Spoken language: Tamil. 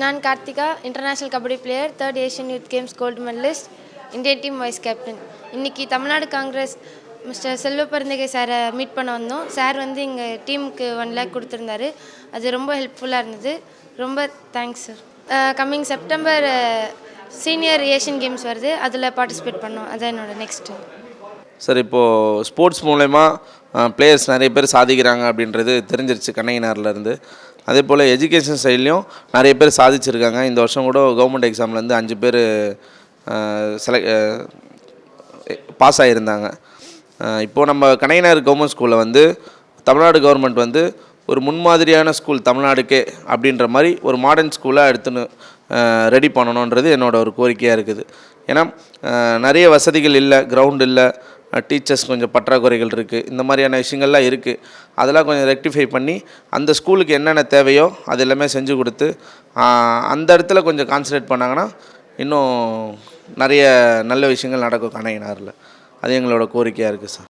நான் Karthika international kabaddi player third Asian youth games gold medalist Indian team vice captain இன்னைக்கு தமிழ்நாடு காங்கிரஸ் மிஸ்டர் செல்வ பருந்தகை சாரை மீட் பண்ண வந்தோம். சார் வந்து எங்கள் டீமுக்கு ஒன் லேக் கொடுத்துருந்தாரு. அது ரொம்ப ஹெல்ப்ஃபுல்லாக இருந்தது. ரொம்ப thanks sir coming September senior Asian games வருது. அதில் பார்ட்டிசிபேட் பண்ணோம். அதான் என்னோட நெக்ஸ்ட்டு சார் இப்போது ஸ்போர்ட்ஸ் மூலயமா பிளேயர்ஸ் நிறைய பேர் சாதிக்கிறாங்க அப்படின்றது தெரிஞ்சிருச்சு கண்ணகினார்லேருந்து அதே போல் எஜுகேஷன் சைட்லேயும் நிறைய பேர் சாதிச்சிருக்காங்க. இந்த வருஷம் கூட கவர்மெண்ட் எக்ஸாம்லேருந்து அஞ்சு பேர் செலக்ட் பாஸ் ஆகியிருந்தாங்க இப்போது நம்ம கலைஞர் கவர்மெண்ட் ஸ்கூலில் வந்து தமிழ்நாடு கவர்மெண்ட் வந்து ஒரு முன்மாதிரியான ஸ்கூல் தமிழ்நாடுக்கே அப்படின்ற மாதிரி ஒரு மாடர்ன் ஸ்கூலாக எடுத்துன்னு ரெடி பண்ணணுன்றது என்னோடய ஒரு கோரிக்கையாக இருக்குது. ஏன்னா நிறைய வசதிகள் இல்லை கிரவுண்ட் இல்லை. டீச்சர்ஸ் கொஞ்சம் பற்றாக்குறைகள் இருக்குது இந்த மாதிரியான விஷயங்கள்லாம் இருக்குது அதெல்லாம் கொஞ்சம் ரெக்டிஃபை பண்ணி அந்த ஸ்கூலுக்கு என்னென்ன தேவையோ அது எல்லாமே செஞ்சு கொடுத்து அந்த இடத்துல கொஞ்சம் கான்சன்ட்ரேட் பண்ணாங்கன்னா இன்னும் நிறைய நல்ல விஷயங்கள் நடக்கும் கணையினாரில் அது எங்களோட கோரிக்கையாக இருக்குது சார்.